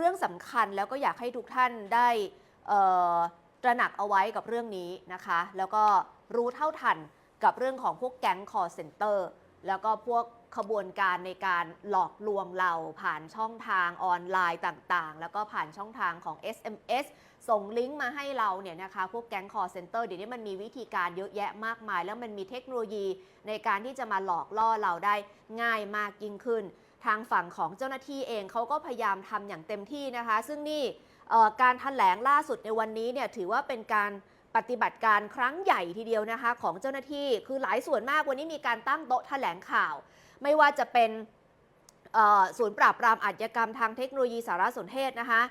เรื่องสำคัญแล้วก็อยากให้ทุกท่านได้ตระหนักเอาไว้กับเรื่องนี้นะคะ แล้วก็รู้เท่าทันกับเรื่องของพวกแก๊ง call center แล้วก็พวกขบวนการในการหลอกลวงเราผ่านช่องทางออนไลน์ต่างๆ แล้วก็ผ่านช่องทางของ SMS ส่งลิงก์มาให้เราเนี่ยนะคะพวกแก๊ง call center เดี๋ยวนี้มันมีวิธีการเยอะแยะมากมาย แล้วมันมีเทคโนโลยีในการที่จะมาหลอกล่อเราได้ง่ายมากยิ่งขึ้น ทางฝั่งของเจ้าหน้าที่เองเขาก็พยายามทำอย่างเต็มที่นะคะ ซึ่งนี่การถแถลงล่าสุดในวันนี้เนี่ยถือว่าเป็นการปฏิบัติการครั้งใหญ่ทีเดียวนะคะของเจ้าหน้าที่คือหลายส่วนมากวันนี้มีการตั้งโต๊ะแถลงข่าว ไม่ว่าจะเป็นศูนย์ปราบปรามอาชญากรรมทางเทคโนโลยีสารสนเทศนะคะ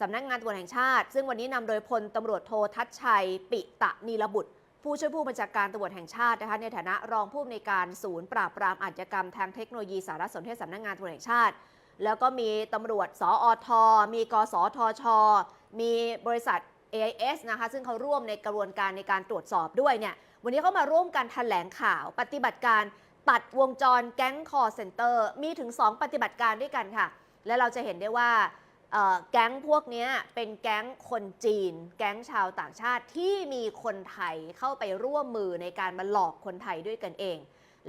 สำนักงานตำรวจแห่งชาติ ซึ่งวันนี้นำโดยพลตำรวจโททัชชัย ปิตะนีระบุตร ผู้ช่วยผู้บัญชาการตำรวจแห่งชาตินะคะในฐานะรองผู้อำนวยการศูนย์ปราบปรามอาชญากรรมทางเทคโนโลยีสารสนเทศสำนักงานตำรวจแห่งชาติ แล้วก็มีตำรวจสอทมีกสทช มีบริษัท AIS นะคะซึ่งเขาร่วมในกระบวนการในการตรวจสอบด้วยเนี่ยวันนี้เขามาร่วมกันแถลงข่าว ปฏิบัติการตัดวงจรแก๊งคอร์เซนเตอร์มีถึง 2 ปฏิบัติการด้วยกันค่ะ และเราจะเห็นได้ว่า แก๊งพวกนี้เป็นแก๊งคนจีน แก๊งชาวต่างชาติที่มีคนไทยเข้าไปร่วมมือในการมาหลอกคนไทยด้วยกันเอง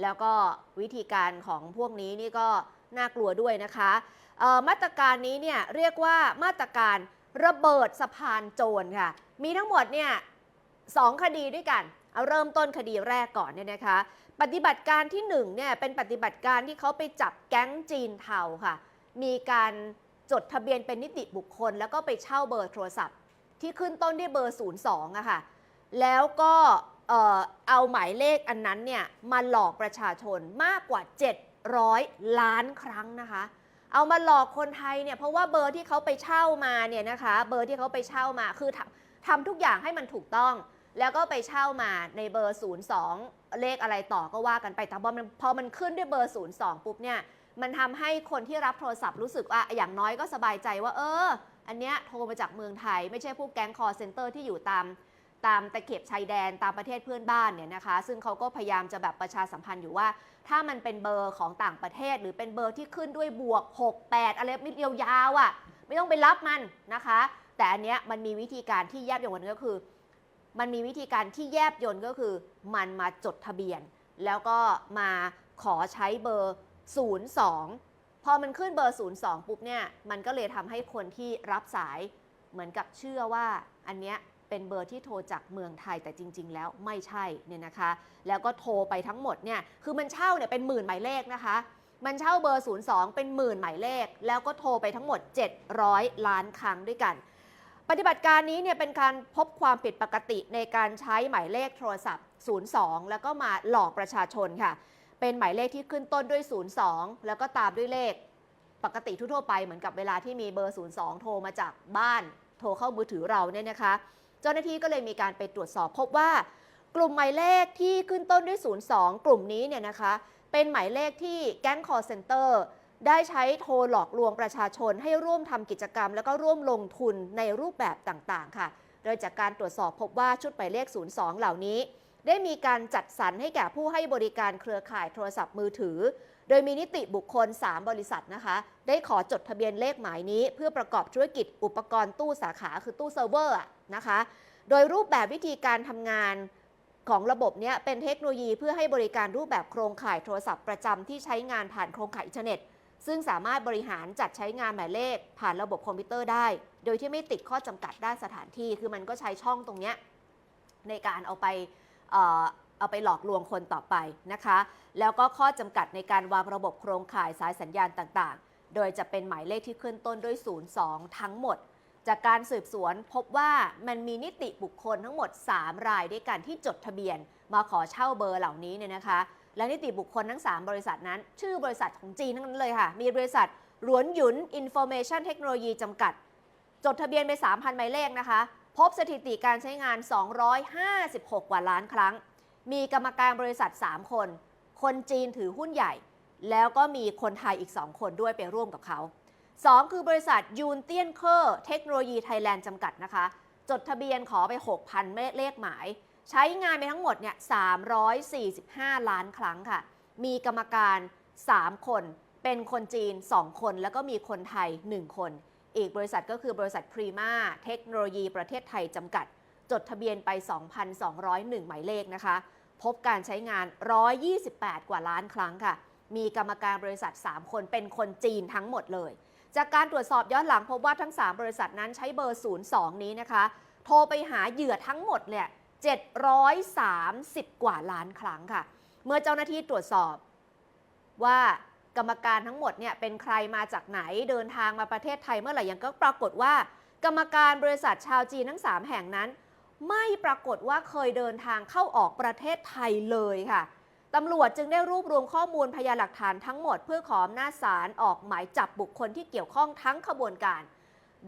แล้วก็วิธีการของพวกนี้นี่ก็น่ากลัวด้วยนะคะมาตรการนี้เนี่ยเรียกว่ามาตรการระเบิดสะพานโจรค่ะ มีทั้งหมดเนี่ยสองคดีด้วยกัน เอาเริ่มต้นคดีแรกก่อนเนี่ยนะคะ ปฏิบัติการที่หนึ่งเนี่ยเป็นปฏิบัติการที่เขาไปจับแก๊งจีนเทาค่ะ มีการ จดทะเบียนเป็นนิติบุคคล แล้วก็ไปเช่าเบอร์โทรศัพท์ ที่ขึ้นต้นด้วยเบอร์ 02อะค่ะ แล้วก็เอาหมายเลขอันนั้นเนี่ยมาหลอกประชาชนมากกว่า 700 ล้านครั้งนะคะ เอามาหลอกคนไทยเนี่ยเพราะว่าเบอร์ที่เขาไปเช่ามาเนี่ยนะคะเบอร์ที่เขาไปเช่ามาคือทำทำทุกอย่างให้มันถูกต้อง แล้วก็ไปเช่ามาในเบอร์ 02 เลขอะไรต่อก็ว่ากันไปแต่พอมันพอมันขึ้นด้วยเบอร์ 02 ปุ๊บเนี่ย มันทำให้คนที่รับโทรศัพท์รู้สึกว่าอย่างน้อยก็สบายใจว่า เออ อันเนี้ยโทรมาจากเมืองไทย ไม่ใช่พวกแก๊งคอร์เซ็นเตอร์ที่อยู่ตามตามตะเข็บชายแดนตามประเทศเพื่อนบ้านเนี่ยนะคะ ซึ่งเขาก็พยายามจะแบบประชาสัมพันธ์อยู่ว่า ถ้ามันเป็นเบอร์ของต่างประเทศ หรือเป็นเบอร์ที่ขึ้นด้วยบวก 6 8 อะไรไม่ยาวๆอะ ไม่ต้องไปรับมันนะคะ แต่อันเนี้ยมันมีวิธีการที่แยบยลกว่านั้นก็คือ มันมีวิธีการที่แยบยนต์ก็คือ มันมาจดทะเบียน แล้วก็มาขอใช้เบอร์ 02 พอมันขึ้นเบอร์ 02 ปุ๊บเนี่ย มันก็เลยทำให้คนที่รับสายเหมือนกับเชื่อว่าอันเนี้ยเป็นเบอร์ที่โทรจากเมืองไทยแต่จริง ๆ แล้วไม่ใช่เนี่ยนะคะ แล้วก็โทรไปทั้งหมดเนี่ยคือมันเช่าเนี่ยเป็นหมื่นหมายเลขนะคะ มันเช่าเบอร์ 02 เป็นหมื่นหมายเลข แล้วก็โทรไปทั้งหมด 700 ล้านครั้งด้วยกัน ปฏิบัติการนี้เนี่ยเป็นการพบความผิดปกติในการใช้หมายเลขโทรศัพท์ 02 แล้วก็มาหลอกประชาชนค่ะ เป็นหมายเลขที่ขึ้นต้นด้วย 02 แล้วก็ตามด้วยเลข ปกติทั่วไปเหมือนกับเวลาที่มีเบอร์ 02 โทรมาจากบ้าน โทรเข้ามือถือเราเนี่ยนะคะ เจ้าหน้าที่ก็เลยมีการไปตรวจสอบพบว่า กลุ่มหมายเลขที่ขึ้นต้นด้วย 02 กลุ่มนี้เนี่ยนะคะ เป็นหมายเลขที่แก๊งคอร์เซนเตอร์ได้ใช้โทรหลอกลวงประชาชนให้ร่วมทำกิจกรรม แล้วก็ร่วมลงทุนในรูปแบบต่างๆ ค่ะ โดยจากการตรวจสอบพบว่าชุดหมายเลข 02 เหล่านี้ ได้มีการจัดสรรให้แก่ผู้ให้บริการเครือข่ายโทรศัพท์มือถือ โดยมีนิติบุคคล 3 บริษัทนะคะ ได้ขอจดทะเบียนเลขหมายนี้ เพื่อประกอบธุรกิจอุปกรณ์ตู้สาขาคือตู้เซิร์ฟเวอร์นะคะ โดยรูปแบบวิธีการทำงานของระบบเนี้ยเป็นเทคโนโลยีเพื่อให้บริการรูปแบบโครงข่ายโทรศัพท์ประจำที่ใช้งานผ่านโครงข่ายอินเทอร์เน็ต ซึ่งสามารถบริหารจัดใช้งานหมายเลข ผ่านระบบคอมพิวเตอร์ได้ โดยที่ไม่ติดข้อจำกัดด้านสถานที่ คือมันก็ใช้ช่องตรงเนี้ยในการเอาไป เอาไปหลอกลวงคนต่อไปนะคะ แล้วก็ข้อจำกัดในการวางระบบโครงข่ายสายสัญญาณต่างๆ โดยจะเป็นหมายเลขที่ขึ้นต้นด้วย 02 ทั้งหมด จากการสืบสวนพบว่ามันมีนิติบุคคลทั้งหมด 3 รายด้วยกันที่จดทะเบียน มาขอเช่าเบอร์เหล่านี้เนี่ยนะคะ และนิติบุคคลทั้ง 3 บริษัทนั้น ชื่อบริษัทของจีนทั้งนั้นเลยค่ะ มีบริษัทหลวนหยุน Information Technology จำกัด จดทะเบียนไป3,000หมายเลขนะคะ พบสถิติการใช้งาน 256 กว่าล้านครั้ง มีกรรมการบริษัท 3 คน คนจีนถือหุ้นใหญ่ แล้วก็มีคนไทยอีก 2 คนด้วยไปร่วมกับเขา 2 คือบริษัทยูนเตียนเคอร์เทคโนโลยีไทยแลนด์จำกัดนะคะ จดทะเบียนขอไป 6,000 เลขหมาย ใช้งานไปทั้งหมดเนี่ย345 ล้านครั้งค่ะ มีกรรมการ 3 คน เป็นคนจีน 2 คน แล้วก็มีคนไทย 1 คน อีกบริษัทก็คือบริษัทพรีมาเทคโนโลยีประเทศไทยจำกัด จดทะเบียนไป 2,201 หมายเลขนะคะ พบการใช้งาน 128 กว่าล้านครั้งค่ะ มีกรรมการบริษัท 3 คนเป็นคนจีนทั้งหมดเลย จากการตรวจสอบย้อนหลังพบว่าทั้ง 3 บริษัทนั้นใช้เบอร์ 02 นี้นะคะ โทรไปหาเหยื่อทั้งหมดเนี่ย730 กว่าล้านครั้งค่ะ เมื่อเจ้าหน้าที่ตรวจสอบว่า กรรมการทั้งหมดเนี่ยเป็นใครมาจากไหนเดินทางมาประเทศไทยเมื่อไหร่ยังก็ปรากฏว่า กรรมการบริษัทชาวจีนทั้ง 3 แห่งนั้น ไม่ปรากฏว่าเคยเดินทางเข้าออกประเทศไทยเลยค่ะตำรวจจึงได้รวบรวมข้อมูลพยานหลักฐานทั้งหมดเพื่อขออำนาจศาลออกหมายจับบุคคลที่เกี่ยวข้องทั้งขบวนการ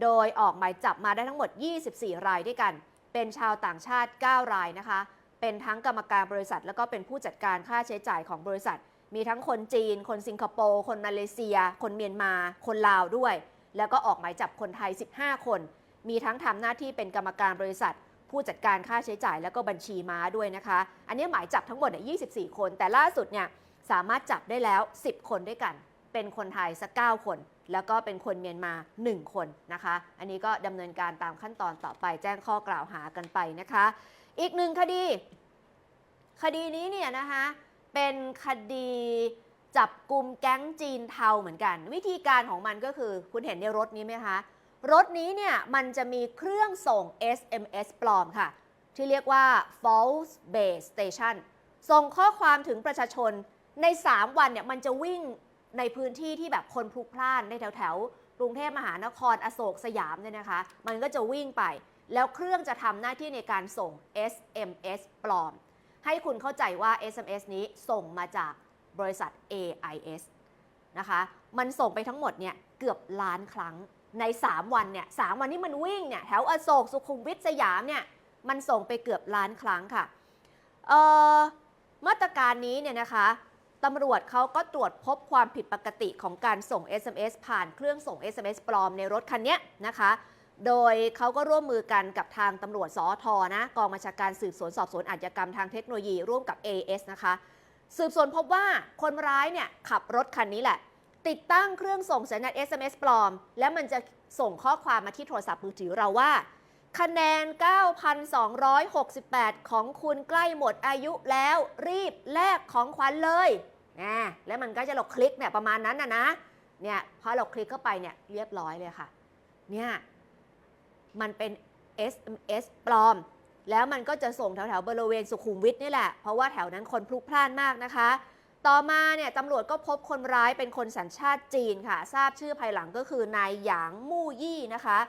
โดยออกหมายจับมาได้ทั้งหมด 24 รายด้วยกัน เป็นชาวต่างชาติ 9 รายนะคะ เป็นทั้งกรรมการบริษัท แล้วก็เป็นผู้จัดการค่าใช้จ่ายของบริษัท มีทั้งคนจีน คนสิงคโปร์ คนมาเลเซีย คนเมียนมา คนลาวด้วย แล้วก็ออกหมายจับคนไทย 15 คน มีทั้งทำหน้าที่เป็นกรรมการบริษัท ผู้จัดการค่าใช้จ่ายแล้วก็บัญชีม้าด้วยนะคะ อันนี้หมายจับทั้งหมดเนี่ย24 คน แต่ล่าสุดเนี่ยสามารถจับได้แล้ว 10 คนด้วยกัน เป็นคนไทยสัก 9 คน แล้วก็เป็นคนเมียนมา 1 คนนะคะ อันนี้ก็ดำเนินการตามขั้นตอนต่อไปแจ้งข้อกล่าวหากันไปนะคะ อีกหนึ่งคดี คดีนี้เนี่ยนะคะ เป็นคดีจับกลุ่มแก๊งจีนเทาเหมือนกัน วิธีการของมันก็คือคุณเห็นในรถนี้ไหมคะ รถนี้เนี่ยมันจะมีเครื่องส่ง SMS ปลอมค่ะ ที่เรียกว่า false base station ส่งข้อความถึงประชาชนใน 3 วันเนี่ยมันจะวิ่งในพื้นที่ที่แบบคนพลุกพล่านในแถวแถวกรุงเทพมหานครอโศกสยามเนี่ยนะคะ มันก็จะวิ่งไป แล้วเครื่องจะทำหน้าที่ในการส่ง SMS ปลอม ให้คุณเข้าใจว่า SMS นี้ส่งมาจากบริษัท AIS นะคะ มันส่งไปทั้งหมดเนี่ยเกือบล้านครั้งใน 3 วันเนี่ยสวันที่มันวิ่งเนี่ยแถวอโศกสุขุมวิทสยามเนี่ยมันส่งไปเกือบล้านครั้งค่ะเอ่อมาตรการนี้เนี่ยนะคะตำรวจเขาก็ตรวจพบความผิดปกติของการส่ง SMS ผ่านเครื่องส่ง SMS ปลอมในรถคันนี้นะคะ โดยเขาก็ร่วมมือกันกับทางตำรวจสอทนะกองบัญชาการสืบสวนสอบสวนอาชญากรรมทางเทคโนโลยีร่วมกับ AS นะคะ สืบสวนพบว่าคนร้ายเนี่ยขับรถคันนี้แหละ ติดตั้งเครื่องส่งสัญญาณ SMS ปลอม แล้วมันจะส่งข้อความมาที่โทรศัพท์มือถือเราว่า คะแนน 9,268 ของคุณใกล้หมดอายุแล้วรีบแลกของขวัญเลยนะแล้วมันก็จะเราคลิกเนี่ยประมาณนั้นนะนะเนี่ยพอเราคลิกเข้าไปเนี่ยเรียบร้อยเลยค่ะเนี่ย มันเป็น SMS ปลอม แล้วมันก็จะส่งแถวๆบริเวณสุขุมวิทนี่แหละ เพราะว่าแถวนั้นคนพลุกพล่านมากนะคะ ต่อมาเนี่ยตำรวจก็พบคนร้ายเป็นคนสัญชาติจีนค่ะ ทราบชื่อภายหลังก็คือนายหยางมู่ยี่นะคะ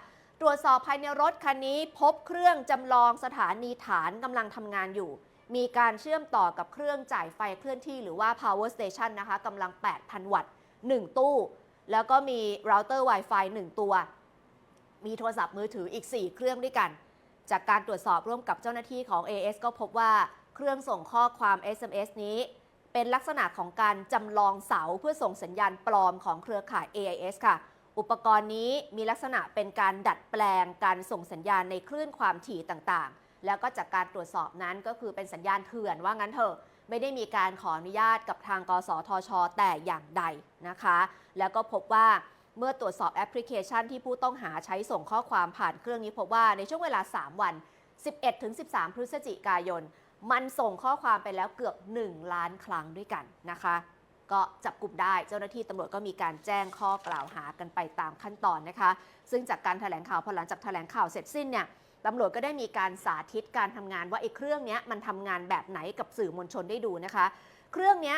ตรวจสอบภายในรถคันนี้พบเครื่องจำลองสถานีฐานกำลังทำงานอยู่ มีการเชื่อมต่อกับเครื่องจ่ายไฟเคลื่อนที่หรือว่า power station นะคะกำลัง 8,000 วัตต์ 1 ตู้ แล้วก็มีเราเตอร์ Wi-Fi 1 ตัว มีโทรศัพท์มือถืออีก 4 เครื่องด้วยกัน จากการตรวจสอบร่วมกับเจ้าหน้าที่ของ AS ก็พบว่าเครื่องส่งข้อความ SMS นี้ เป็นลักษณะของการจำลองเสาเพื่อส่งสัญญาณปลอมของเครือข่าย AIS ค่ะ อุปกรณ์นี้มีลักษณะเป็นการดัดแปลงการส่งสัญญาณในคลื่นความถี่ต่างๆ แล้วก็จากการตรวจสอบนั้นก็คือเป็นสัญญาณเถื่อนว่างั้นเถอะไม่ได้มีการขออนุญาตกับทางกสทช แต่อย่างใดนะคะ แล้วก็พบว่า เมื่อตรวจสอบแอปพลิเคชันที่ผู้ต้องหาใช้ส่งข้อความผ่านเครื่องนี้พบว่าในช่วงเวลา 3 วัน 11-13 พฤศจิกายน มันส่งข้อความไปแล้วเกือบ 1 ล้านครั้งด้วยกันนะคะ ก็จับกลุ่มได้เจ้าหน้าที่ตำรวจก็มีการแจ้งข้อกล่าวหากันไปตามขั้นตอนนะคะ ซึ่งจากการแถลงข่าวพอหลังจากแถลงข่าวเสร็จสิ้นเนี่ยตำรวจก็ได้มีการสาธิตการทำงานว่าไอ้เครื่องนี้มันทำงานแบบไหนกับสื่อมวลชนได้ดูนะคะ เครื่องนี้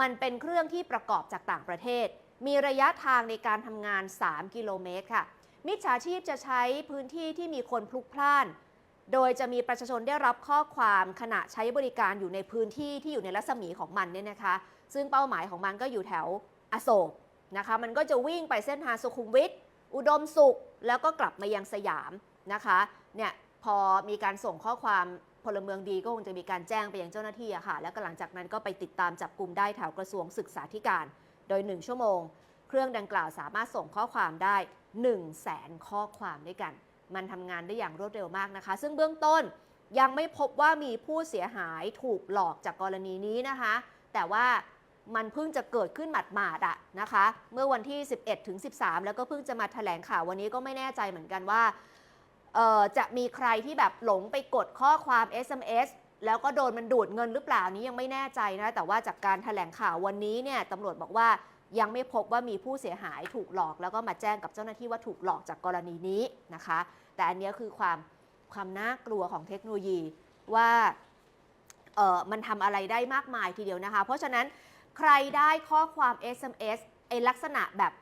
มันเป็นเครื่องที่ประกอบจากต่างประเทศ มีระยะทางในการทำงาน 3 กิโลเมตรค่ะ มิจฉาชีพจะใช้พื้นที่ที่มีคนพลุกพล่าน โดยจะมีประชาชนได้รับข้อความขณะใช้บริการอยู่ในพื้นที่ที่อยู่ในรัศมีของมันเนี่ยนะคะ ซึ่งเป้าหมายของมันก็อยู่แถวอโศกนะคะ มันก็จะวิ่งไปเส้นทางสุขุมวิท อุดมสุข แล้วก็กลับมายังสยามนะคะ เนี่ยพอมีการส่งข้อความพลเมืองดีก็คงจะมีการแจ้งไปยังเจ้าหน้าที่อะค่ะ แล้วก็หลังจากนั้นก็ไปติดตามจับกลุ่มได้แถวกระทรวงศึกษาธิการ โดย 1 ชั่วโมง เครื่องดังกล่าวสามารถส่งข้อความได้ 1 0 0 0 0แสนข้อความด้วยกัน มันทำงานได้อย่างรวดเร็วมากนะคะ ซึ่งเบื้องต้นยังไม่พบว่ามีผู้เสียหายถูกหลอกจากกรณีนี้นะคะ แต่ว่ามันเพิ่งจะเกิดขึ้นหมาดๆอะนะคะ เมื่อวันที่ 11ถึง13 แล้วก็เพิ่งจะมาแถลงข่าววันนี้ก็ไม่แน่ใจเหมือนกันว่าจะมีใครที่แบบหลงไปกดข้อความ SMS แล้วก็โดนมันดูดเงินหรือเปล่านี้ยังไม่แน่ใจนะ แต่ว่าจากการแถลงข่าววันนี้เนี่ยตำรวจบอกว่ายังไม่พบว่ามีผู้เสียหายถูกหลอก แล้วก็มาแจ้งกับเจ้าหน้าที่ว่าถูกหลอกจากกรณีนี้นะคะ แต่อันนี้คือความความน่ากลัวของเทคโนโลยีว่าเออมันทำอะไรได้มากมายทีเดียวนะคะ เพราะฉะนั้นใครได้ข้อความ SMS ไอลักษณะแบบ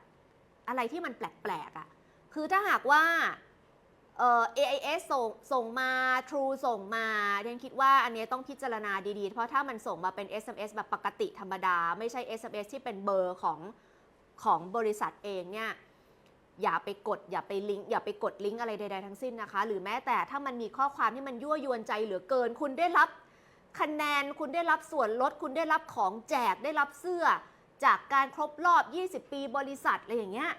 อะไรที่มันแปลกๆอะ่ะคือถ้าหากว่า เอ่อ AIS ส่งส่งมา True ส่งมาเรนคิดว่าอันนี้ต้องพิจารณาดีๆ เพราะถ้ามันส่งมาเป็น SMS แบบปกติธรรมดา ไม่ใช่ SMS ที่เป็นเบอร์ของของบริษัทเองเนี่ยอย่าไปกดอย่าไปลิงก์อย่าไปกดลิงก์อะไรใดๆทั้งสิ้นนะคะ หรือแม้แต่ถ้ามันมีข้อความที่มันยั่วยวนใจเหลือเกิน คุณได้รับคะแนนคุณได้รับส่วนลด คุณได้รับของแจกได้รับเสื้อ จากการครบรอบ 20 ปีบริษัทอะไรอย่างเงี้ย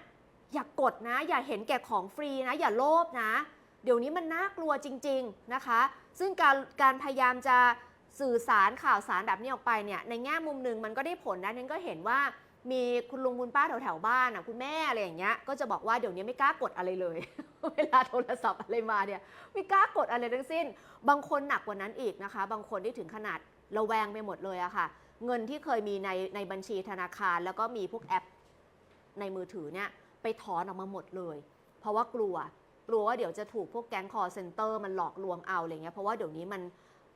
อย่ากกดนะ อย่าเห็นแก่ของฟรีนะ อย่าโลภนะ เดี๋ยวนี้มันน่ากลัวจริง ๆนะคะ ซึ่งการการพยายามจะสื่อสารข่าวสารแบบนี้ออกไปเนี่ยในแง่มุมหนึ่งมันก็ได้ผลนะนั้นก็เห็นว่ามีคุณลุงคุณป้าแถวแถวๆบ้านอะคุณแม่อะไรอย่างเงี้ยก็จะบอกว่าเดี๋ยวนี้ไม่กล้ากดอะไรเลย เวลาโทรศัพท์อะไรมาเนี่ยไม่กล้ากดอะไรทั้งสิ้น บางคนหนักกว่านั้นอีกนะคะ บางคนที่ถึงขนาดระแวงไปหมดเลยอะค่ะ เงินที่เคยมีในในบัญชีธนาคาร แล้วก็มีพวกแอปในมือถือเนี่ย ไปถอนออกมาหมดเลย เพราะว่ากลัวกลัวว่าเดี๋ยวจะถูกพวกแก๊งคอร์เซนเตอร์มันหลอกลวงเอาอะไรเงี้ยเพราะว่าเดี๋ยวนี้มัน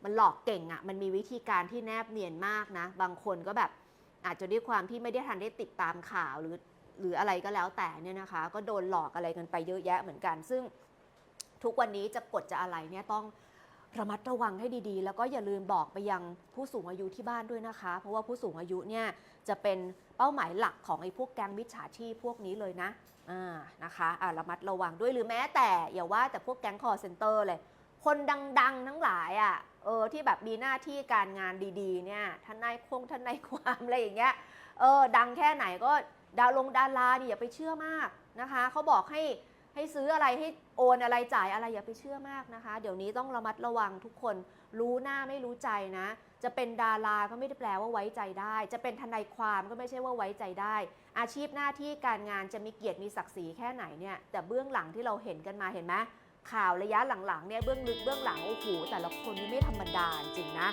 มันหลอกเก่งอะมันมีวิธีการที่แนบเนียนมากนะ บางคนก็แบบอาจจะด้วยความที่ไม่ได้ทันได้ติดตามข่าวหรือหรืออะไรก็แล้วแต่เนี่ยนะคะ ก็โดนหลอกอะไรกันไปเยอะแยะเหมือนกัน ซึ่งทุกวันนี้จะกดจะอะไรเนี่ยต้อง ระมัดระวังให้ดีๆ แล้วก็อย่าลืมบอกไปยังผู้สูงอายุที่บ้านด้วยนะคะ เพราะว่าผู้สูงอายุเนี่ยจะเป็นเป้าหมายหลักของไอ้พวกแก๊งมิจฉาชีพพวกนี้เลยนะอ่านะคะอ่าระมัดระวังด้วยหรือแม้แต่อย่าว่าแต่พวกแก๊งคอร์เซนเตอร์เลย คนดังๆ ทั้งหลายอะเออที่แบบมีหน้าที่การงานดีๆเนี่ยทนายคงทนายความอะไรอย่างเงี้ยเออดังแค่ไหนก็ดาวลงดารานี่อย่าไปเชื่อมากนะคะเขาบอกให้ ให้ซื้ออะไรให้โอนอะไรจ่ายอะไรอย่าไปเชื่อมากนะคะ เดี๋ยวนี้ต้องระมัดระวังทุกคนรู้หน้าไม่รู้ใจนะ จะเป็นดาราก็ไม่ได้แปลว่าไว้ใจได้ จะเป็นทนายความก็ไม่ใช่ว่าไว้ใจได้ อาชีพหน้าที่การงานจะมีเกียรติมีศักดิ์ศรีแค่ไหนเนี่ยแต่เบื้องหลังที่เราเห็นกันมาเห็นไหมข่าวระยะหลังๆเนี่ยเบื้องลึกเบื้องหลังโอ้โหแต่ละคนนี่ไม่ธรรมดาจริงนะ